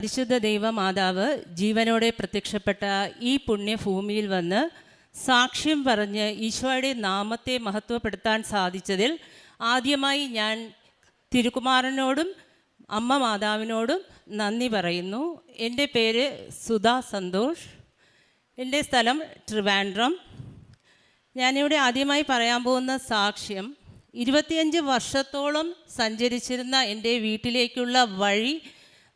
പരിശുദ്ധ ദൈവമാതാവ് ജീവനോടെ പ്രത്യക്ഷപ്പെട്ട ഈ പുണ്യഭൂമിയിൽ വന്ന് സാക്ഷ്യം പറഞ്ഞ് ഈശോയുടെ നാമത്തെ മഹത്വപ്പെടുത്താൻ സാധിച്ചതിൽ ആദ്യമായി ഞാൻ തിരുകുമാരനോടും അമ്മ മാതാവിനോടും നന്ദി പറയുന്നു. എന്റെ പേര് സുധാ സന്തോഷ്. എന്റെ സ്ഥലം ട്രിവാൻഡ്രം. ഞാനിവിടെ ആദ്യമായി പറയാൻ പോകുന്ന സാക്ഷ്യം ഇരുപത്തിയഞ്ച് വർഷത്തോളം സഞ്ചരിച്ചിരുന്ന എന്റെ വീട്ടിലേക്കുള്ള വഴി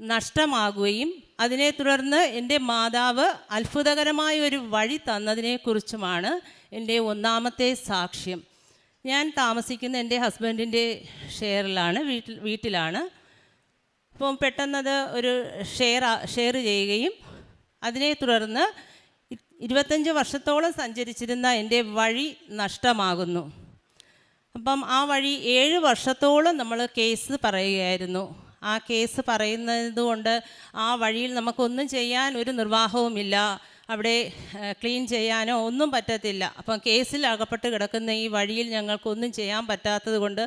നഷ്ടമാകുകയും അതിനെ തുടർന്ന് എന്റെ മാതാവ് അത്ഭുതകരമായ ഒരു വഴി തന്നതിനെക്കുറിച്ചുമാണ് എന്റെ ഒന്നാമത്തെ സാക്ഷ്യം. ഞാൻ താമസിക്കുന്ന എന്റെ ഹസ്ബൻഡിന്റെ ഷെയറിലാണ് വീട്ടിൽ വീട്ടിലാണ്. അപ്പം പെട്ടെന്നത് ഒരു ഷെയർ ഷെയർ ചെയ്യുകയും അതിനെ തുടർന്ന് ഇരുപത്തഞ്ച് വർഷത്തോളം സഞ്ചരിച്ചിരുന്ന എന്റെ വഴി നഷ്ടമാകുന്നു. അപ്പം ആ വഴി ഏഴ് വർഷത്തോളം നമ്മൾ കേസ് പറയുകയായിരുന്നു. ആ കേസ് പറയുന്നത് കൊണ്ട് ആ വഴിയിൽ നമുക്കൊന്നും ചെയ്യാൻ ഒരു നിർവാഹവുമില്ല അവിടെ ക്ലീൻ ചെയ്യാനോ ഒന്നും പറ്റത്തില്ല. അപ്പം കേസിൽ അകപ്പെട്ട് കിടക്കുന്ന ഈ വഴിയിൽ ഞങ്ങൾക്കൊന്നും ചെയ്യാൻ പറ്റാത്തത് കൊണ്ട്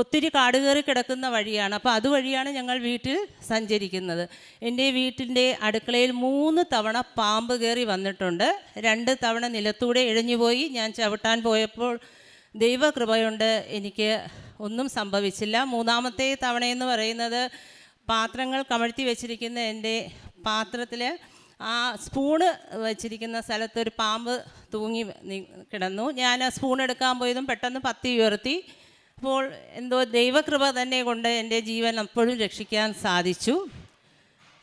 ഒത്തിരി കാട് കയറി കിടക്കുന്ന വഴിയാണ്. അപ്പോൾ അതുവഴിയാണ് ഞങ്ങൾ വീട്ടിൽ സഞ്ചരിക്കുന്നത്. എന്റെ വീട്ടിന്റെ അടുക്കളയിൽ മൂന്ന് തവണ പാമ്പ് കയറി വന്നിട്ടുണ്ട്. രണ്ട് തവണ നിലത്തൂടെ ഇഴഞ്ഞുപോയി ഞാൻ ചവിട്ടാൻ പോയപ്പോൾ ദൈവകൃപയുണ്ട് എനിക്ക് ഒന്നും സംഭവിച്ചില്ല. മൂന്നാമത്തെ തവണയെന്ന് പറയുന്നത് പാത്രങ്ങൾ കമഴ്ത്തി വെച്ചിരിക്കുന്ന എന്റെ പാത്രത്തിൽ ആ സ്പൂണ് വെച്ചിരിക്കുന്ന സ്ഥലത്ത് ഒരു പാമ്പ് തൂങ്ങി കിടന്നു. ഞാൻ ആ സ്പൂൺ എടുക്കാൻ പോയതും പെട്ടെന്ന് പത്തി ഉയർത്തി. അപ്പോൾ എന്തോ ദൈവകൃപ തന്നെ കൊണ്ട് എന്റെ ജീവൻ അപ്പോഴും രക്ഷിക്കാൻ സാധിച്ചു.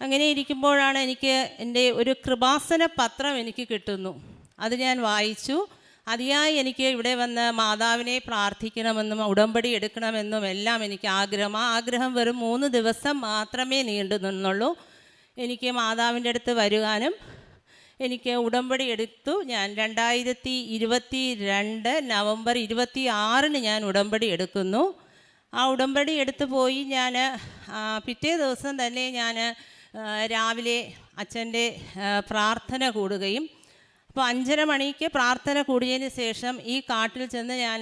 അങ്ങനെ ഇരിക്കുമ്പോഴാണ് എനിക്ക് എന്റെ ഒരു കൃപാസന പത്രം എനിക്ക് കിട്ടുന്നു. അത് ഞാൻ വായിച്ചു. അതിയായി എനിക്ക് ഇവിടെ വന്ന് മാതാവിനെ പ്രാർത്ഥിക്കണമെന്നും ഉടമ്പടി എടുക്കണമെന്നും എല്ലാം എനിക്ക് ആഗ്രഹം. ആ ആഗ്രഹം വെറും മൂന്ന് ദിവസം മാത്രമേ നീണ്ടു നിന്നുള്ളൂ. എനിക്ക് മാതാവിന്റെ അടുത്ത് വരുവാനും എനിക്ക് ഉടമ്പടി എടുത്തു. ഞാൻ രണ്ടായിരത്തി ഇരുപത്തി രണ്ട് നവംബർ ഇരുപത്തി ആറിന് ഞാൻ ഉടമ്പടി എടുക്കുന്നു. ആ ഉടമ്പടി എടുത്തു പോയി ഞാൻ പിറ്റേ ദിവസം തന്നെ ഞാൻ രാവിലെ അച്ഛന്റെ പ്രാർത്ഥന കൂടുകയും അപ്പോൾ അഞ്ചര മണിക്ക് പ്രാർത്ഥന കൂടിയതിന് ശേഷം ഈ കാട്ടിൽ ചെന്ന് ഞാൻ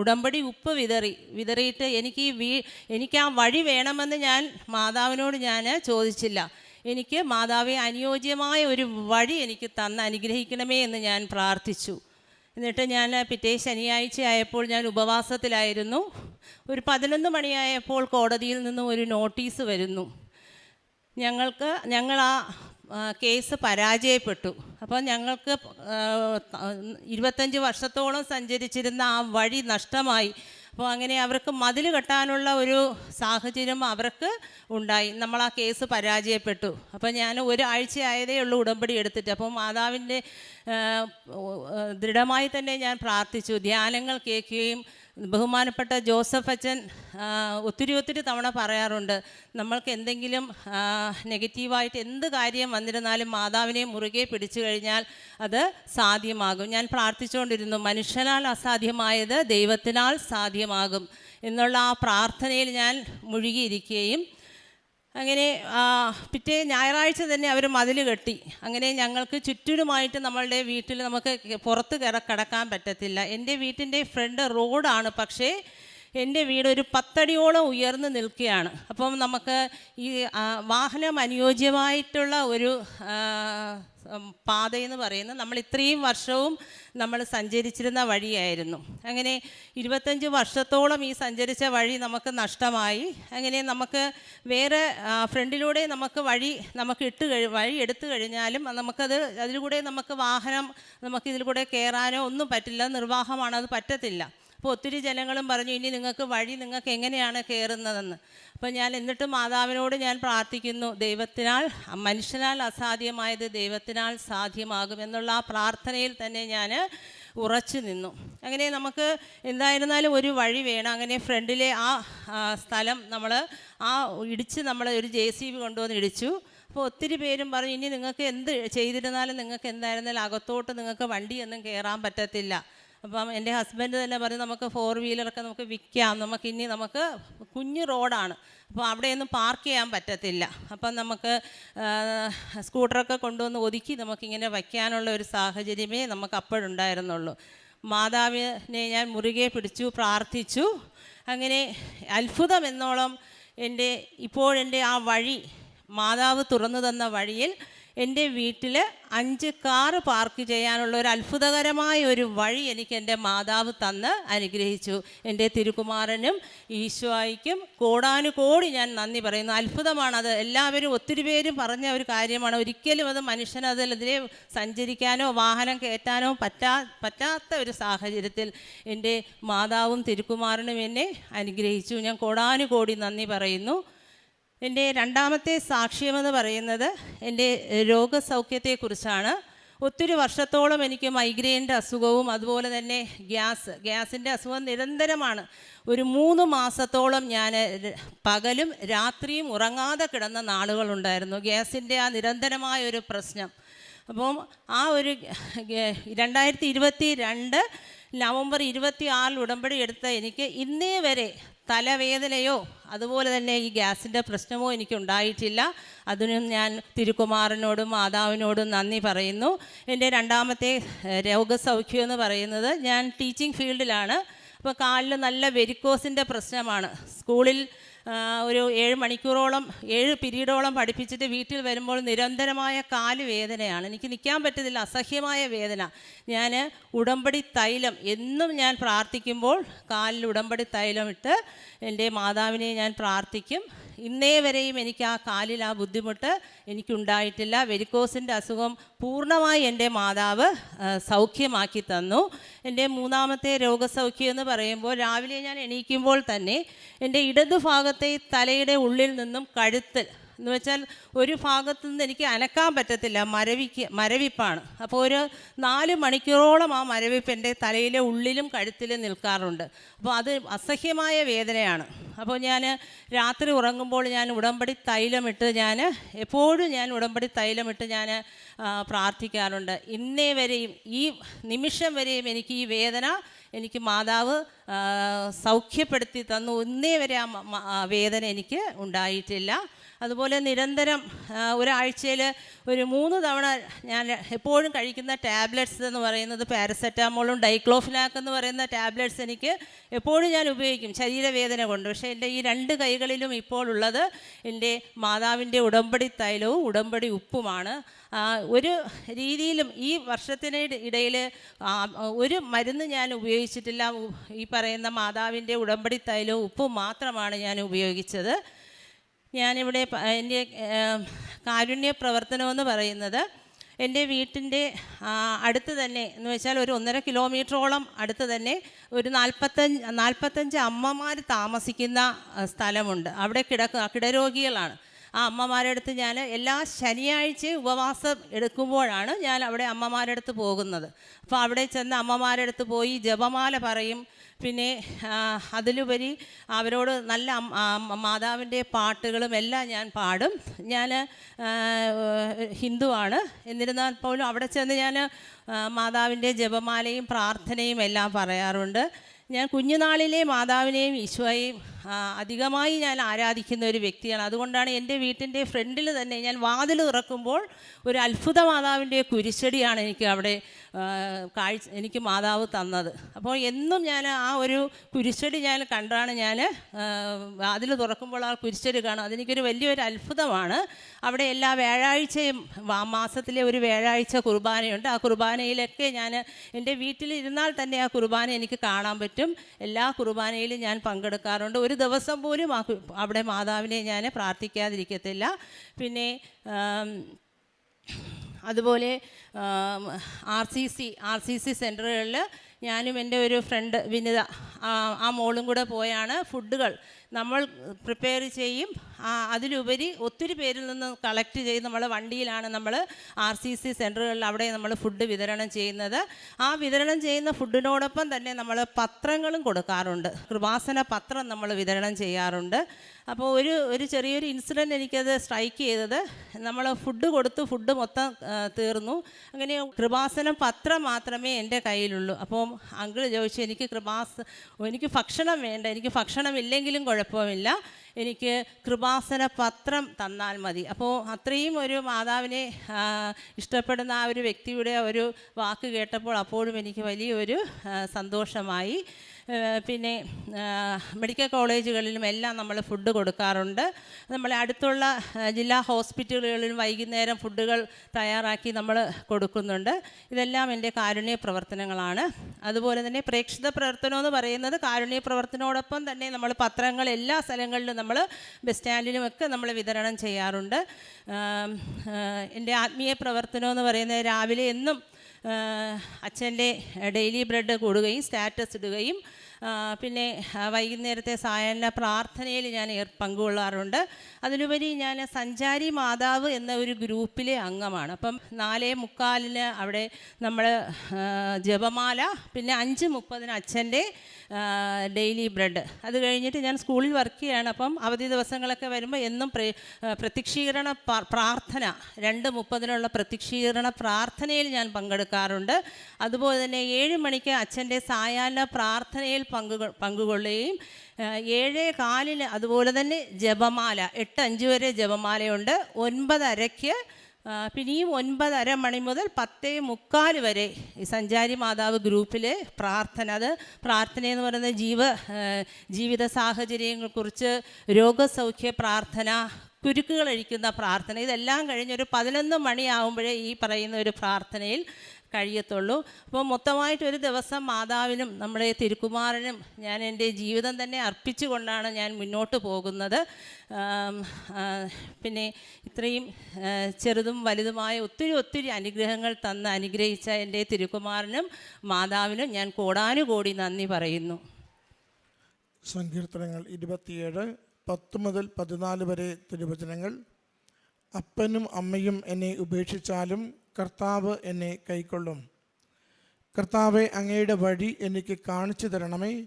ഉടമ്പടി ഉപ്പ് വിതറി വിതറിയിട്ട് എനിക്ക് ഈ വീ എനിക്ക് ആ വഴി വേണമെന്ന് ഞാൻ മാതാവിനോട് ഞാൻ ചോദിച്ചില്ല. എനിക്ക് മാതാവെ അനുയോജ്യമായ ഒരു വഴി എനിക്ക് തന്ന് അനുഗ്രഹിക്കണമേ എന്ന് ഞാൻ പ്രാർത്ഥിച്ചു. എന്നിട്ട് ഞാൻ പിറ്റേ ശനിയാഴ്ച ആയപ്പോൾ ഞാൻ ഉപവാസത്തിലായിരുന്നു. ഒരു പതിനൊന്ന് മണിയായപ്പോൾ കോടതിയിൽ നിന്നും ഒരു നോട്ടീസ് വരുന്നു. ഞങ്ങൾക്ക് ഞങ്ങൾ ആ കേസ് പരാജയപ്പെട്ടു. അപ്പോൾ ഞങ്ങൾക്ക് ഇരുപത്തഞ്ച് വർഷത്തോളം സഞ്ചരിച്ചിരുന്ന ആ വഴി നഷ്ടമായി. അപ്പോൾ അങ്ങനെ അവർക്ക് മതിൽ കെട്ടാനുള്ള ഒരു സാഹചര്യം അവർക്ക് ഉണ്ടായി. നമ്മൾ ആ കേസ് പരാജയപ്പെട്ടു. അപ്പോൾ ഞാൻ ഒരാഴ്ച ആയതേ ഉള്ളൂ ഉടമ്പടി എടുത്തിട്ട്. അപ്പോൾ മാതാവിന്റെ ദൃഢമായി തന്നെ ഞാൻ പ്രാർത്ഥിച്ചു. ധ്യാനങ്ങൾ കേൾക്കുകയും ബഹുമാനപ്പെട്ട ജോസഫ് അച്ഛൻ ഒത്തിരി ഒത്തിരി തവണ പറയാറുണ്ട് നമ്മൾക്ക് എന്തെങ്കിലും നെഗറ്റീവായിട്ട് എന്ത് കാര്യം വന്നിരുന്നാലും മാതാവിനെ മുറുകെ പിടിച്ചു കഴിഞ്ഞാൽ അത് സാധ്യമാകും. ഞാൻ പ്രാർത്ഥിച്ചുകൊണ്ടിരുന്നു മനുഷ്യനാൽ അസാധ്യമായത് ദൈവത്തിനാൽ സാധ്യമാകും എന്നുള്ള ആ പ്രാർത്ഥനയിൽ ഞാൻ മുഴുകിയിരിക്കുകയും അങ്ങനെ പിറ്റേ ഞായറാഴ്ച തന്നെ അവർ മതിൽ കെട്ടി. അങ്ങനെ ഞങ്ങൾക്ക് ചുറ്റിനുമായിട്ട് നമ്മളുടെ വീട്ടിൽ നമുക്ക് പുറത്ത് കിടക്കാൻ പറ്റത്തില്ല. എന്റെ വീട്ടിന്റെ ഫ്രണ്ട് റോഡാണ്. പക്ഷേ എന്റെ വീട് ഒരു പത്തടിയോളം ഉയർന്നു നിൽക്കുകയാണ്. അപ്പം നമുക്ക് ഈ വാഹനം അനുയോജ്യമായിട്ടുള്ള ഒരു പാതയെന്ന് പറയുന്നത് നമ്മൾ ഇത്രയും വർഷവും നമ്മൾ സഞ്ചരിച്ചിരുന്ന വഴിയായിരുന്നു. അങ്ങനെ ഇരുപത്തഞ്ച് വർഷത്തോളം ഈ സഞ്ചരിച്ച വഴി നമുക്ക് നഷ്ടമായി. അങ്ങനെ നമുക്ക് വേറെ ഫ്രണ്ടിലൂടെ നമുക്ക് വഴി നമുക്ക് ഇട്ട് കഴി വഴി എടുത്തു കഴിഞ്ഞാലും നമുക്കത് അതിലൂടെ നമുക്ക് വാഹനം നമുക്ക് ഇതിലൂടെ കയറാനോ ഒന്നും പറ്റില്ല നിർവാഹമാണ് അത് പറ്റത്തില്ല. അപ്പോൾ ഒത്തിരി ജനങ്ങളും പറഞ്ഞു ഇനി നിങ്ങൾക്ക് വഴി നിങ്ങൾക്ക് എങ്ങനെയാണ് കയറുന്നതെന്ന്? അപ്പോൾ ഞാൻ എന്നിട്ട് മാതാവിനോട് ഞാൻ പ്രാർത്ഥിക്കുന്നു ദൈവത്തിനാൽ മനുഷ്യനാൽ അസാധ്യമായത് ദൈവത്തിനാൽ സാധ്യമാകും എന്നുള്ള ആ പ്രാർത്ഥനയിൽ തന്നെ ഞാൻ ഉറച്ചു നിന്നു. അങ്ങനെ നമുക്ക് എന്തായിരുന്നാലും ഒരു വഴി വേണം. അങ്ങനെ ഫ്രണ്ടിലെ ആ സ്ഥലം നമ്മൾ ആ ഇടിച്ച് നമ്മൾ ഒരു ജെ സി ബി കൊണ്ടുവന്ന് ഇടിച്ചു. അപ്പോൾ ഒത്തിരി പേരും പറഞ്ഞു ഇനി നിങ്ങൾക്ക് എന്ത് ചെയ്തിരുന്നാലും നിങ്ങൾക്ക് എന്തായിരുന്നാലും അകത്തോട്ട് നിങ്ങൾക്ക് വണ്ടിയൊന്നും കയറാൻ പറ്റത്തില്ല. അപ്പം എന്റെ ഹസ്ബൻഡ് തന്നെ പറഞ്ഞു നമുക്ക് ഫോർ വീലറൊക്കെ നമുക്ക് വിൽക്കാം. നമുക്ക് ഇനി നമുക്ക് കുഞ്ഞു റോഡാണ്. അപ്പോൾ അവിടെയൊന്നും പാർക്ക് ചെയ്യാൻ പറ്റത്തില്ല. അപ്പം നമുക്ക് സ്കൂട്ടറൊക്കെ കൊണ്ടുവന്ന് ഒതുക്കി നമുക്കിങ്ങനെ വയ്ക്കാനുള്ള ഒരു സാഹചര്യമേ നമുക്ക് അപ്പോഴുണ്ടായിരുന്നുള്ളൂ. മാതാവിനെ ഞാൻ മുറുകെ പിടിച്ചു പ്രാർത്ഥിച്ചു. അങ്ങനെ അത്ഭുതം എന്നോളം എന്റെ ഇപ്പോഴെന്റെ ആ വഴി മാതാവ് തുറന്നു തന്ന വഴിയിൽ എന്റെ വീട്ടിൽ അഞ്ച് കാറ് പാർക്ക് ചെയ്യാനുള്ള ഒരു അത്ഭുതകരമായ ഒരു വഴി എനിക്ക് എന്റെ മാതാവ് തന്ന് അനുഗ്രഹിച്ചു. എന്റെ തിരുകുമാരനും ഈശോയ്ക്കും കോടാനുകോടി ഞാൻ നന്ദി പറയുന്നു. അത്ഭുതമാണത് എല്ലാവരും ഒത്തിരി പേരും പറഞ്ഞ ഒരു കാര്യമാണ്. ഒരിക്കലും അത് മനുഷ്യന് അതിലെതിരെ സഞ്ചരിക്കാനോ വാഹനം കയറ്റാനോ പറ്റാ പറ്റാത്ത ഒരു സാഹചര്യത്തിൽ എന്റെ മാതാവും തിരുക്കുമാരനും എന്നെ അനുഗ്രഹിച്ചു. ഞാൻ കോടാനുകോടി നന്ദി പറയുന്നു. എന്റെ രണ്ടാമത്തെ സാക്ഷ്യമെന്ന് പറയുന്നത് എന്റെ രോഗസൗഖ്യത്തെക്കുറിച്ചാണ്. ഒത്തിരി വർഷത്തോളം എനിക്ക് മൈഗ്രെയിന്റെ അസുഖവും അതുപോലെ തന്നെ ഗ്യാസ് ഗ്യാസിന്റെ അസുഖം നിരന്തരമാണ്. ഒരു മൂന്ന് മാസത്തോളം ഞാൻ പകലും രാത്രിയും ഉറങ്ങാതെ കിടന്ന നാളുകളുണ്ടായിരുന്നു. ഗ്യാസിന്റെ ആ നിരന്തരമായ ഒരു പ്രശ്നം. അപ്പം ആ ഒരു രണ്ടായിരത്തി ഇരുപത്തി രണ്ട് നവംബർ ഇരുപത്തി ആറിൽ ഉടമ്പടി എടുത്ത എനിക്ക് ഇന്നേ വരെ തലവേദനയോ അതുപോലെ തന്നെ ഈ ഗ്യാസിന്റെ പ്രശ്നമോ എനിക്കുണ്ടായിട്ടില്ല. അതിനും ഞാൻ തിരുക്കുമാറിനോടും മാതാവിനോടും നന്ദി പറയുന്നു. എന്റെ രണ്ടാമത്തെ രോഗസൗഖ്യം എന്ന് പറയുന്നത് ഞാൻ ടീച്ചിങ് ഫീൽഡിലാണ്. അപ്പോൾ കാലിൽ നല്ല വെരിക്കോസിന്റെ പ്രശ്നമാണ്. സ്കൂളിൽ ഒരു ഏഴ് മണിക്കൂറോളം ഏഴ് പിരീഡോളം പഠിപ്പിച്ചിട്ട് വീട്ടിൽ വരുമ്പോൾ നിരന്തരമായ കാൽ വേദനയാണ് എനിക്ക് നിൽക്കാൻ പറ്റുന്നില്ല അസഹ്യമായ വേദന. ഞാൻ ഉടമ്പടി തൈലം എന്നും ഞാൻ പ്രാർത്ഥിക്കുമ്പോൾ കാലിൽ ഉടമ്പടി തൈലം ഇട്ട് എന്റെ മാതാവിനെ ഞാൻ പ്രാർത്ഥിക്കും. ഇന്നേ വരെയും എനിക്ക് ആ കാലിൽ ആ ബുദ്ധിമുട്ട് എനിക്കുണ്ടായിട്ടില്ല. വെരിക്കോസിന്റെ അസുഖം പൂർണമായി എന്റെ മാതാവ് സൗഖ്യമാക്കി തന്നു. എന്റെ മൂന്നാമത്തെ രോഗസൗഖ്യം എന്ന് പറയുമ്പോൾ രാവിലെ ഞാൻ എണീക്കുമ്പോൾ തന്നെ എന്റെ ഇടതുഭാഗത്തെ തലയുടെ ഉള്ളിൽ നിന്നും കഴുത്തിൽ എന്ന് വെച്ചാൽ ഒരു ഭാഗത്തു നിന്ന് എനിക്ക് അനക്കാൻ പറ്റത്തില്ല മരവിക്ക് മരവിപ്പാണ്. അപ്പോൾ ഒരു നാല് മണിക്കൂറോളം ആ മരവിപ്പ് എന്റെ തലയിലെ ഉള്ളിലും കഴുത്തിലും നിൽക്കാറുണ്ട്. അപ്പോൾ അത് അസഹ്യമായ വേദനയാണ്. അപ്പോൾ ഞാൻ രാത്രി ഉറങ്ങുമ്പോൾ ഞാൻ ഉടമ്പടി തൈലമിട്ട് ഞാൻ എപ്പോഴും ഞാൻ ഉടമ്പടി തൈലമിട്ട് ഞാൻ പ്രാർത്ഥിക്കാറുണ്ട്. ഇന്നേ വരെയും ഈ നിമിഷം വരെയും എനിക്ക് ഈ വേദന എനിക്ക് മാതാവ് സൗഖ്യപ്പെടുത്തി തന്നു. ഇന്നേ വരെ ആ വേദന എനിക്ക് ഉണ്ടായിട്ടില്ല. അതുപോലെ നിരന്തരം ഒരാഴ്ചയിൽ ഒരു മൂന്ന് തവണ ഞാൻ എപ്പോഴും കഴിക്കുന്ന ടാബ്ലറ്റ്സ് എന്ന് പറയുന്നത് പാരസെറ്റാമോളും ഡൈക്ലോഫിനാക്ക് എന്ന് പറയുന്ന ടാബ്ലറ്റ്സ് എനിക്ക് എപ്പോഴും ഞാൻ ഉപയോഗിക്കും. ശരീരവേദന കൊണ്ട്. പക്ഷേ എന്റെ ഈ രണ്ട് കൈകളിലും ഇപ്പോൾ ഉള്ളത് എന്റെ മാതാവിന്റെ ഉടമ്പടി തൈലവും ഉടമ്പടി ഉപ്പുമാണ്. ഒരു രീതിയിലും ഈ വർഷത്തിന് ഇടയിൽ ഒരു മരുന്ന് ഞാൻ ഉപയോഗിച്ചിട്ടില്ല. ഈ പറയുന്ന മാതാവിന്റെ ഉടമ്പടി തൈലവും ഉപ്പും മാത്രമാണ് ഞാൻ ഉപയോഗിച്ചത്. ഞാനിവിടെ എന്റെ കാരുണ്യ പ്രവർത്തനമെന്ന് പറയുന്നത് എന്റെ വീട്ടിന്റെ അടുത്ത് തന്നെ എന്ന് വെച്ചാൽ ഒരു ഒന്നര കിലോമീറ്ററോളം അടുത്ത് തന്നെ ഒരു നാൽപ്പത്തഞ്ച് നാൽപ്പത്തഞ്ച് അമ്മമാർ താമസിക്കുന്ന സ്ഥലമുണ്ട്. അവിടെ കിടക്ക കിടരോഗികളാണ്. ആ അമ്മമാരുടെ അടുത്ത് ഞാൻ എല്ലാ ശനിയാഴ്ച ഉപവാസം എടുക്കുമ്പോഴാണ് ഞാൻ അവിടെ അമ്മമാരുടെ അടുത്ത് പോകുന്നത്. അപ്പോൾ അവിടെ ചെന്ന് അമ്മമാരുടെ അടുത്ത് പോയി ജപമാല പറയും. പിന്നെ അതിലുപരി അവരോട് നല്ല മാതാവിന്റെ പാട്ടുകളും എല്ലാം ഞാൻ പാടും. ഞാൻ ഹിന്ദുവാണ് എന്നിരുന്നാൽ പോലും അവിടെ ചെന്ന് ഞാൻ മാതാവിന്റെ ജപമാലയും പ്രാർത്ഥനയും എല്ലാം പറയാറുണ്ട്. ഞാൻ കുഞ്ഞുനാളിലെ മാതാവിനെയും ഈശോയെയും അധികമായി ഞാൻ ആരാധിക്കുന്ന ഒരു വ്യക്തിയാണ്. അതുകൊണ്ടാണ് എന്റെ വീട്ടിന്റെ ഫ്രണ്ടിൽ തന്നെ ഞാൻ വാതിൽ തുറക്കുമ്പോൾ ഒരു അത്ഭുത മാതാവിന്റെ കുരിശടിയാണ് എനിക്ക് അവിടെ കാഴ്ച എനിക്ക് മാതാവ് തന്നത്. അപ്പോൾ എന്നും ഞാൻ ആ ഒരു കുരിശടി ഞാൻ കണ്ടാണ് ഞാൻ വാതിൽ തുറക്കുമ്പോൾ ആ കുരിശടി കാണും അതെനിക്കൊരു വലിയൊരു അത്ഭുതമാണ്. അവിടെ എല്ലാ വ്യാഴാഴ്ചയും മാസത്തിലെ ഒരു വ്യാഴാഴ്ച കുർബാനയുണ്ട്. ആ കുർബാനയിലൊക്കെ ഞാൻ എന്റെ വീട്ടിൽ ഇരുന്നാൽ തന്നെ ആ കുർബാന എനിക്ക് കാണാൻ പറ്റും. എല്ലാ കുർബാനയിലും ഞാൻ പങ്കെടുക്കാറുണ്ട്. ഒരു ദിവസം പോലും അവിടെ മാതാവിനെ ഞാൻ പ്രാർത്ഥിക്കാതിരിക്കത്തില്ല. പിന്നെ അതുപോലെ R C C R C C സെന്ററുകളിൽ ഞാനും എന്റെ ഒരു ഫ്രണ്ട് വിനിത ആ മോളും കൂടെ പോയാണ് ഫുഡുകൾ. നമ്മൾ പ്രിപ്പയർ ചെയ്യും ആ, അതിലുപരി ഒത്തിരി പേരിൽ നിന്ന് കളക്ട് ചെയ്ത് നമ്മൾ വണ്ടിയിലാണ് നമ്മൾ ആർ സി സി സെന്ററുകളിൽ അവിടെ നമ്മൾ ഫുഡ് വിതരണം ചെയ്യുന്നത്. ആ വിതരണം ചെയ്യുന്ന ഫുഡിനോടൊപ്പം തന്നെ നമ്മൾ പത്രങ്ങളും കൊടുക്കാറുണ്ട്. കൃപാസന പത്രം നമ്മൾ വിതരണം ചെയ്യാറുണ്ട്. അപ്പോൾ ഒരു ഒരു ചെറിയൊരു ഇൻസിഡന്റ് എനിക്കത് സ്ട്രൈക്ക് ചെയ്തത്. നമ്മൾ ഫുഡ് കൊടുത്ത് ഫുഡ് മൊത്തം തീർന്നു. അങ്ങനെ കൃപാസനം പത്രം മാത്രമേ എന്റെ കയ്യിലുള്ളൂ. അപ്പോൾ അങ്കിൾ ചോദിച്ചു എനിക്ക് കൃപാസ എനിക്ക് ഭക്ഷണം വേണ്ട എനിക്ക് ഭക്ഷണം ഇല്ലെങ്കിലും കുഴപ്പമില്ല. എനിക്ക് കൃപാസന പത്രം തന്നാൽ മതി. അപ്പോൾ അത്രയും ഒരു മാതാവിനെ ഇഷ്ടപ്പെടുന്ന ആ ഒരു വ്യക്തിയുടെ ഒരു വാക്ക് കേട്ടപ്പോൾ അപ്പോഴും എനിക്ക് വലിയൊരു സന്തോഷമായി. പിന്നെ മെഡിക്കൽ കോളേജുകളിലും എല്ലാം നമ്മൾ ഫുഡ് കൊടുക്കാറുണ്ട്. നമ്മളെ അടുത്തുള്ള ജില്ലാ ഹോസ്പിറ്റലുകളിലും വൈകുന്നേരം ഫുഡുകൾ തയ്യാറാക്കി നമ്മൾ കൊടുക്കുന്നുണ്ട്. ഇതെല്ലാം എന്റെ കാരുണ്യ പ്രവർത്തനങ്ങളാണ്. അതുപോലെ തന്നെ പ്രേക്ഷിത പ്രവർത്തനം എന്ന് പറയുന്നത് കാരുണ്യ പ്രവർത്തനോടൊപ്പം തന്നെ നമ്മൾ പത്രങ്ങൾ എല്ലാ സ്ഥലങ്ങളിലും നമ്മൾ ബസ് സ്റ്റാൻഡിലുമൊക്കെ നമ്മൾ വിതരണം ചെയ്യാറുണ്ട്. എന്റെ ആത്മീയ പ്രവർത്തനം എന്ന് പറയുന്നത് രാവിലെ എന്നും അച്ഛന്റെ ഡെയിലി ബ്രെഡ് കൂടുകയും സ്റ്റാറ്റസ് ഇടുകയും പിന്നെ വൈകുന്നേരത്തെ സായാഹ്ന പ്രാർത്ഥനയിൽ ഞാൻ പങ്കുകൊള്ളാറുണ്ട്. അതിലുപരി ഞാൻ സഞ്ചാരി മാതാവ് എന്ന ഒരു ഗ്രൂപ്പിലെ അംഗമാണ്. അപ്പം നാലേ മുക്കാലിന് അവിടെ നമ്മൾ ജപമാല പിന്നെ അഞ്ച് മുപ്പതിന് അച്ഛന്റെ ഡെയിലി ബ്രെഡ്. അത് കഴിഞ്ഞിട്ട് ഞാൻ സ്കൂളിൽ വർക്ക് ചെയ്യുകയാണ്. അപ്പം അവധി ദിവസങ്ങളൊക്കെ വരുമ്പോൾ എന്നും പ്രത്യക്ഷീകരണ പ്രാർത്ഥന രണ്ട് മുപ്പതിനുള്ള പ്രത്യക്ഷീകരണ പ്രാർത്ഥനയിൽ ഞാൻ പങ്കെടുക്കാറുണ്ട്. അതുപോലെ തന്നെ ഏഴ് മണിക്ക് അച്ഛന്റെ സായാഹ്ന പ്രാർത്ഥനയിൽ പങ്കു പങ്കുകൊള്ളുകയും ഏഴ് കാലിന് അതുപോലെ തന്നെ ജപമാല എട്ട് അഞ്ച് വരെ ജപമാലയുണ്ട്. ഒൻപതരയ്ക്ക് പിന്നെയും ഒൻപതര മണി മുതൽ പത്തേ മുക്കാൽ വരെ ഈ സഞ്ചാരി മാതാവ് ഗ്രൂപ്പിലെ പ്രാർത്ഥന. അത് പ്രാർത്ഥന എന്ന് പറയുന്നത് ജീവ ജീവിത സാഹചര്യങ്ങളെക്കുറിച്ച് രോഗസൗഖ്യ പ്രാർത്ഥന കുരുക്കുകൾ അഴിക്കുന്ന പ്രാർത്ഥന. ഇതെല്ലാം കഴിഞ്ഞൊരു പതിനൊന്ന് മണിയാവുമ്പോഴേ ഈ പറയുന്ന ഒരു പ്രാർത്ഥനയിൽ കഴിയത്തുള്ളൂ. അപ്പോൾ മൊത്തമായിട്ട് ഒരു ദിവസം മാതാവിനും നമ്മുടെ തിരുക്കുമാരനും ഞാൻ എന്റെ ജീവിതം തന്നെ അർപ്പിച്ചുകൊണ്ടാണ് ഞാൻ മുന്നോട്ട് പോകുന്നത്. പിന്നെ ഇത്രയും ചെറുതും വലുതുമായ ഒത്തിരി ഒത്തിരി അനുഗ്രഹങ്ങൾ തന്ന് അനുഗ്രഹിച്ച എന്റെ തിരുക്കുമാരനും മാതാവിനും ഞാൻ കോടാനുകോടി നന്ദി പറയുന്നു. സങ്കീർത്തനങ്ങൾ ഇരുപത്തിയേഴ് പത്ത് മുതൽ പതിനാല് വരെ തിരുവചനങ്ങൾ. അപ്പനും അമ്മയും എന്നെ ഉപേക്ഷിച്ചാലും കർത്താവ് എന്നെ കൈക്കൊള്ളും. കർത്താവെ അങ്ങയുടെ വഴി എനിക്ക് കാണിച്ചു തരണമേ.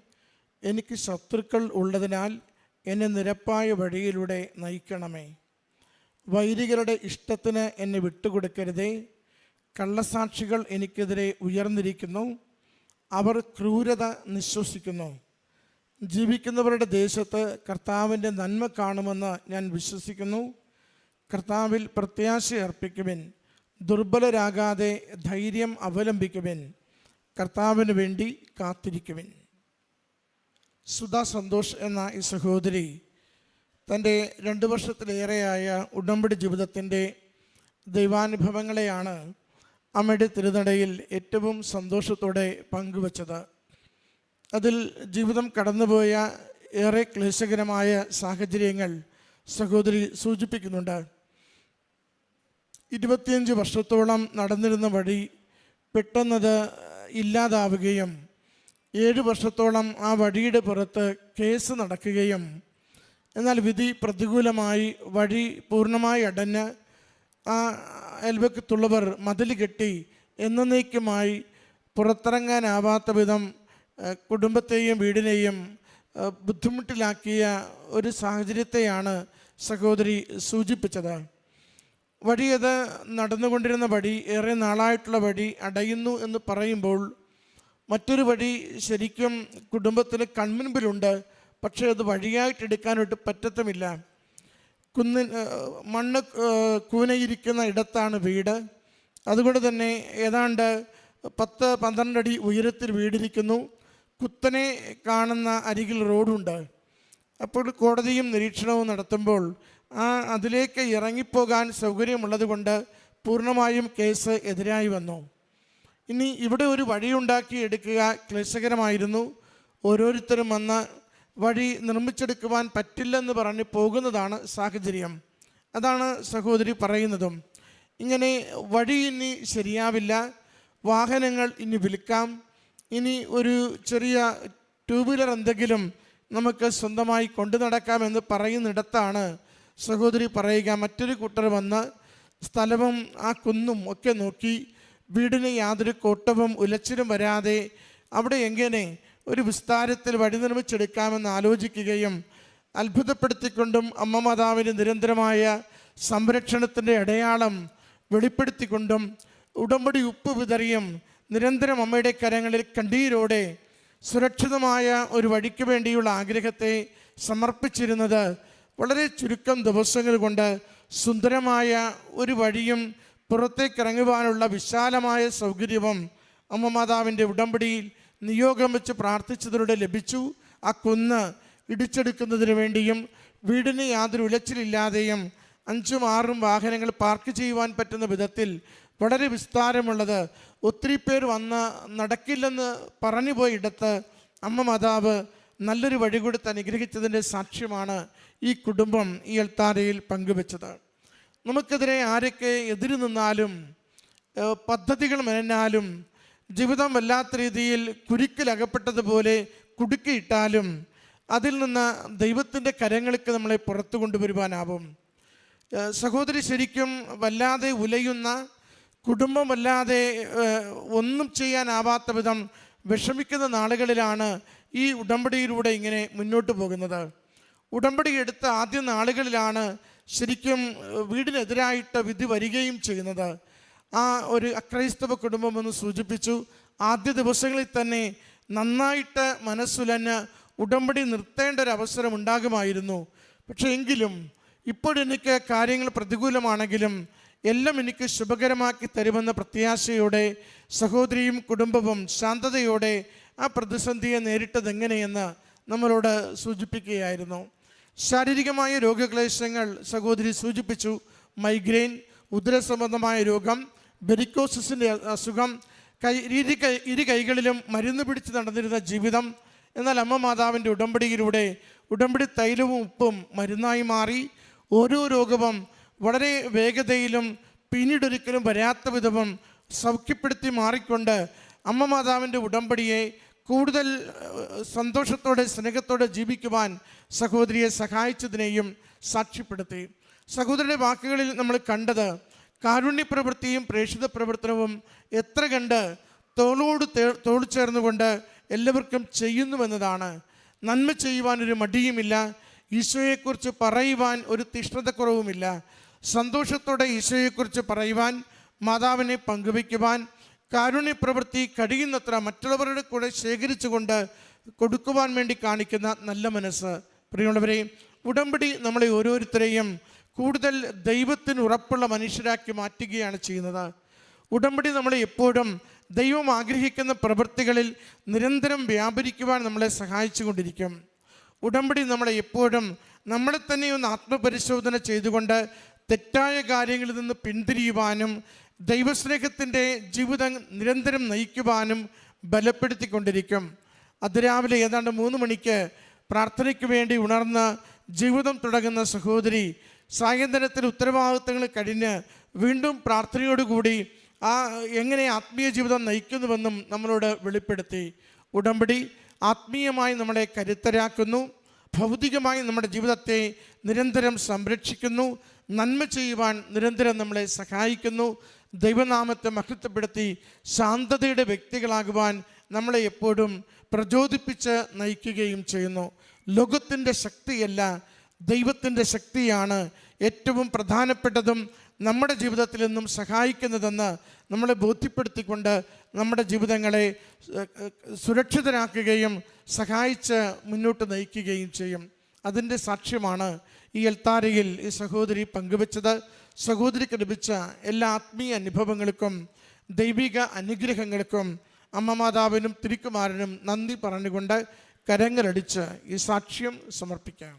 എനിക്ക് ശത്രുക്കൾ ഉള്ളതിനാൽ എന്നെ നിരപ്പായ വഴിയിലൂടെ നയിക്കണമേ. വൈരികളുടെ ഇഷ്ടത്തിന് എന്നെ വിട്ടുകൊടുക്കരുതേ. കള്ളസാക്ഷികൾ എനിക്കെതിരെ ഉയർന്നിരിക്കുന്നു. അവർ ക്രൂരത നിശ്വസിക്കുന്നു. ജീവിക്കുന്നവരുടെ ദേശത്ത് കർത്താവിന്റെ നന്മ കാണുമെന്ന് ഞാൻ വിശ്വസിക്കുന്നു. കർത്താവിൽ പ്രത്യാശ അർപ്പിക്കുവിൻ ദുർബലരാകാതെ ധൈര്യം അവലംബിക്കുവിൻ. കർത്താവിന് വേണ്ടി കാത്തിരിക്കുവിൻ. സുധാ സന്തോഷ് എന്ന ഈ സഹോദരി തന്റെ രണ്ട് വർഷത്തിലേറെയായ ഉടമ്പടി ജീവിതത്തിന്റെ ദൈവാനുഭവങ്ങളെയാണ് അമ്മയുടെ തിരുനടയിൽ ഏറ്റവും സന്തോഷത്തോടെ പങ്കുവച്ചത്. അതിൽ ജീവിതം കടന്നുപോയ ഏറെ ക്ലേശകരമായ സാഹചര്യങ്ങൾ സഹോദരി സൂചിപ്പിക്കുന്നുണ്ട്. ഇരുപത്തിയഞ്ച് വർഷത്തോളം നടന്നിരുന്ന വഴി പെട്ടെന്നത് ഇല്ലാതാവുകയും ഏഴ് വർഷത്തോളം ആ വഴിയുടെ പുറത്ത് കേസ് നടക്കുകയും എന്നാൽ വിധി പ്രതികൂലമായി വഴി പൂർണമായി അടഞ്ഞ് ആ അയൽവക്കത്തുള്ളവർ മതിൽ കെട്ടി എന്നേക്കുമായി പുറത്തിറങ്ങാനാവാത്ത വിധം കുടുംബത്തെയും വീടിനെയും ബുദ്ധിമുട്ടിലാക്കിയ ഒരു സാഹചര്യത്തെയാണ് സഹോദരി സൂചിപ്പിച്ചത്. വഴി അത് നടന്നുകൊണ്ടിരുന്ന വഴി ഏറെ നാളായിട്ടുള്ള വഴി അടയുന്നു എന്ന് പറയുമ്പോൾ മറ്റൊരു വഴി ശരിക്കും കുടുംബത്തിന് കൺമുൻപിലുണ്ട്. പക്ഷേ അത് വഴിയായിട്ട് എടുക്കാനായിട്ട് പറ്റത്തുമില്ല. കുന്നിൻ മണ്ണ് കൂനയിരിക്കുന്ന ഇടത്താണ് വീട്. അതുകൊണ്ട് തന്നെ ഏതാണ്ട് പത്ത് പന്ത്രണ്ട് അടി ഉയരത്തിൽ വീടിരിക്കുന്നു. കുത്തനെ കാണുന്ന അരികിൽ റോഡുണ്ട്. അപ്പോൾ കോടതിയും നിരീക്ഷണവും നടത്തുമ്പോൾ ആ അതിലേക്ക് ഇറങ്ങിപ്പോകാൻ സൗകര്യമുള്ളത് കൊണ്ട് പൂർണമായും കേസ് എതിരായി വന്നു. ഇനി ഇവിടെ ഒരു വഴിയുണ്ടാക്കി എടുക്കുക ക്ലേശകരമായിരുന്നു. ഓരോരുത്തരും വന്ന് വഴി നിർമ്മിച്ചെടുക്കുവാൻ പറ്റില്ലെന്ന് പറഞ്ഞ് പോകുന്നതാണ് സാഹചര്യം. അതാണ് സഹോദരി പറയുന്നതും. ഇങ്ങനെ വഴി ഇനി ശരിയാവില്ല. വാഹനങ്ങൾ ഇനി വിൽക്കാം. ഇനി ഒരു ചെറിയ ടൂ വീലർ എന്തെങ്കിലും നമുക്ക് സ്വന്തമായി കൊണ്ടു നടക്കാമെന്ന് പറയുന്നിടത്താണ് സഹോദരി പറയുക മറ്റൊരു കൂട്ടർ വന്ന് സ്ഥലവും ആ കുന്നും ഒക്കെ നോക്കി വീടിന് യാതൊരു കോട്ടവും ഉലച്ചിലും വരാതെ അവിടെ എങ്ങനെ ഒരു വിസ്താരത്തിൽ വഴി നിർമ്മിച്ചെടുക്കാമെന്ന് ആലോചിക്കുകയും അത്ഭുതപ്പെടുത്തിക്കൊണ്ടും അമ്മ മാതാവിന് നിരന്തരമായ സംരക്ഷണത്തിന്റെ അടയാളം വെളിപ്പെടുത്തിക്കൊണ്ടും ഉടമ്പടി ഉപ്പ് വിതറിയും നിരന്തരം അമ്മയുടെ കരങ്ങളിൽ കണ്ണീരോടെ സുരക്ഷിതമായ ഒരു വഴിക്ക് വേണ്ടിയുള്ള ആഗ്രഹത്തെ സമർപ്പിച്ചിരുന്നത് വളരെ ചുരുക്കം ദിവസങ്ങൾ കൊണ്ട് സുന്ദരമായ ഒരു വഴിയും പുറത്തേക്ക് ഇറങ്ങുവാനുള്ള വിശാലമായ സൗകര്യവും അമ്മ മാതാവിന്റെ ഉടമ്പടിയിൽ നിയോഗം വെച്ച് പ്രാർത്ഥിച്ചതിലൂടെ ലഭിച്ചു. ആ കുന്ന് ഇടിച്ചെടുക്കുന്നതിന് വേണ്ടിയും വീടിന് യാതൊരു ഉലച്ചിലില്ലാതെയും അഞ്ചും ആറും വാഹനങ്ങൾ പാർക്ക് ചെയ്യുവാൻ പറ്റുന്ന വിധത്തിൽ വളരെ വിസ്താരമുള്ളത് ഒത്തിരി പേർ വന്ന് നടക്കില്ലെന്ന് പറഞ്ഞു പോയിടത്ത് അമ്മ മാതാവ് നല്ലൊരു വഴി കൊടുത്ത് അനുഗ്രഹിച്ചതിന്റെ സാക്ഷ്യമാണ് ഈ കുടുംബം ഈ എൽത്താരയിൽ പങ്കുവെച്ചത്. നമുക്കെതിരെ ആരൊക്കെ എതിര് നിന്നാലും പദ്ധതികൾ മെനഞ്ഞാലും ജീവിതം വല്ലാത്ത രീതിയിൽ കുരുക്കിലകപ്പെട്ടതുപോലെ കുടുക്കിയിട്ടാലും അതിൽ നിന്ന് ദൈവത്തിന്റെ കരങ്ങൾക്ക് നമ്മളെ പുറത്തു കൊണ്ടുവരുവാനാവും. സഹോദരി ശരിക്കും വല്ലാതെ ഉലയുന്ന കുടുംബം വല്ലാതെ ഒന്നും ചെയ്യാനാവാത്ത വിധം വിഷമിക്കുന്ന നാളുകളിലാണ് ഈ ഉടമ്പടിയിലൂടെ ഇങ്ങനെ മുന്നോട്ട് പോകുന്നത്. ഉടമ്പടി എടുത്ത ആദ്യ നാളുകളിലാണ് ശരിക്കും വീടിനെതിരായിട്ട് വിധി വരികയും ചെയ്യുന്നത്. ആ ഒരു അക്രൈസ്തവ കുടുംബം എന്ന് സൂചിപ്പിച്ചു. ആദ്യ ദിവസങ്ങളിൽ തന്നെ നന്നായിട്ട് മനസ്സുലഞ്ഞ് ഉടമ്പടി നിർത്തേണ്ട ഒരു അവസരം ഉണ്ടാകുമായിരുന്നു. പക്ഷേ എങ്കിലും ഇപ്പോഴെനിക്ക് കാര്യങ്ങൾ പ്രതികൂലമാണെങ്കിലും എല്ലാം എനിക്ക് ശുഭകരമാക്കി തരുമെന്ന പ്രത്യാശയോടെ സഹോദരിയും കുടുംബവും ശാന്തതയോടെ ആ പ്രതിസന്ധിയെ നേരിട്ടത് എങ്ങനെയെന്ന് നമ്മളോട് സൂചിപ്പിക്കുകയായിരുന്നു. ശാരീരികമായ രോഗക്ലേശങ്ങൾ സഹോദരി സൂചിപ്പിച്ചു. മൈഗ്രെയിൻ ഉദരസംബന്ധമായ രോഗം ബെരിക്കോസിന്റെ അസുഖം കൈ ഇരു കൈ ഇരു കൈകളിലും മരുന്ന് പിടിച്ച് നടന്നിരുന്ന ജീവിതം. എന്നാൽ അമ്മ മാതാവിന്റെ ഉടമ്പടിയിലൂടെ ഉടമ്പടി തൈലവും ഉപ്പും മരുന്നായി മാറി. ഓരോ രോഗവും വളരെ വേഗതയിലും പിന്നീടൊരിക്കലും വരാത്ത വിധവും സൗഖ്യപ്പെടുത്തി മാറിക്കൊണ്ട് അമ്മ മാതാവിന്റെ ഉടമ്പടിയെ കൂടുതൽ സന്തോഷത്തോടെ സ്നേഹത്തോടെ ജീവിക്കുവാൻ സഹോദരിയെ സഹായിച്ചതിനെയും സാക്ഷ്യപ്പെടുത്തി. സഹോദരിയുടെ വാക്കുകളിൽ നമ്മൾ കണ്ടത് കാരുണ്യ പ്രവൃത്തിയും പ്രേക്ഷിത പ്രവർത്തനവും എത്ര കണ്ട് തോളോട് തോൾ ചേർന്നുകൊണ്ട് എല്ലാവർക്കും ചെയ്യുന്നുവെന്നതാണ്. നന്മ ചെയ്യുവാൻ ഒരു മടിയുമില്ല ഈശോയെക്കുറിച്ച് പറയുവാൻ ഒരു തീഷ്ണതക്കുറവുമില്ല സന്തോഷത്തോടെ ഈശോയെക്കുറിച്ച് പറയുവാൻ മാതാവിനെ പങ്കുവയ്ക്കുവാൻ കാരുണ്യ പ്രവൃത്തി കഴിയുന്നത്ര മറ്റുള്ളവരുടെ കൂടെ ശേഖരിച്ചുകൊണ്ട് കൊടുക്കുവാൻ വേണ്ടി കാണിക്കുന്ന നല്ല മനസ്സ്. പ്രിയമുള്ളവരെ ഉടമ്പടി നമ്മളെ ഓരോരുത്തരെയും കൂടുതൽ ദൈവത്തിന് ഉറപ്പുള്ള മനുഷ്യരാക്കി മാറ്റുകയാണ് ചെയ്യുന്നത്. ഉടമ്പടി നമ്മളെ എപ്പോഴും ദൈവം ആഗ്രഹിക്കുന്ന പ്രവൃത്തികളിൽ നിരന്തരം വ്യാപരിക്കുവാൻ നമ്മളെ സഹായിച്ചു കൊണ്ടിരിക്കും ഉടമ്പടി നമ്മളെ എപ്പോഴും നമ്മളെ തന്നെ ഒന്ന് ആത്മപരിശോധന ചെയ്തുകൊണ്ട് തെറ്റായ കാര്യങ്ങളിൽ നിന്ന് പിന്തിരിയുവാനും ദൈവസ്നേഹത്തിന്റെ ജീവിതം നിരന്തരം നയിക്കുവാനും ബലപ്പെടുത്തിക്കൊണ്ടിരിക്കും. അതിരാവിലെ ഏതാണ്ട് മൂന്ന് മണിക്ക് പ്രാർത്ഥനയ്ക്ക് വേണ്ടി ഉണർന്ന് ജീവിതം തുടങ്ങുന്ന സഹോദരി സായന്തനത്തിൽ ഉത്തരവാദിത്തങ്ങൾ കഴിഞ്ഞ് വീണ്ടും പ്രാർത്ഥനയോടുകൂടി ആ എങ്ങനെ ആത്മീയ ജീവിതം നയിക്കുന്നുവെന്നും നമ്മളോട് വെളിപ്പെടുത്തി. ഉടമ്പടി ആത്മീയമായി നമ്മളെ കരുത്തരാക്കുന്നു. ഭൗതികമായി നമ്മുടെ ജീവിതത്തെ നിരന്തരം സംരക്ഷിക്കുന്നു. നന്മ ചെയ്യുവാൻ നിരന്തരം നമ്മളെ സഹായിക്കുന്നു. ദൈവനാമത്തെ മഹത്വപ്പെടുത്തി ശാന്തതയുടെ വ്യക്തികളാകുവാൻ നമ്മളെ എപ്പോഴും പ്രചോദിപ്പിച്ച് നയിക്കുകയും ചെയ്യുന്നു. ലോകത്തിന്റെ ശക്തിയല്ല ദൈവത്തിന്റെ ശക്തിയാണ് ഏറ്റവും പ്രധാനപ്പെട്ടതും നമ്മുടെ ജീവിതത്തിൽ നിന്നും സഹായിക്കുന്നതെന്ന് നമ്മളെ ബോധ്യപ്പെടുത്തിക്കൊണ്ട് നമ്മുടെ ജീവിതങ്ങളെ സുരക്ഷിതരാക്കുകയും സഹായിച്ച് മുന്നോട്ട് നയിക്കുകയും ചെയ്യും. അതിന്റെ സാക്ഷ്യമാണ് ഈ എൽത്താരയിൽ ഈ സഹോദരി പങ്കുവച്ചത്. സഹോദരിക്ക് ലഭിച്ച എല്ലാ ആത്മീയ അനുഭവങ്ങൾക്കും ദൈവിക അനുഗ്രഹങ്ങൾക്കും അമ്മ മാതാവിനും തിരുക്കുമാരനും നന്ദി പറഞ്ഞുകൊണ്ട് കരങ്ങളടിച്ച് ഈ സാക്ഷ്യം സമർപ്പിക്കാം.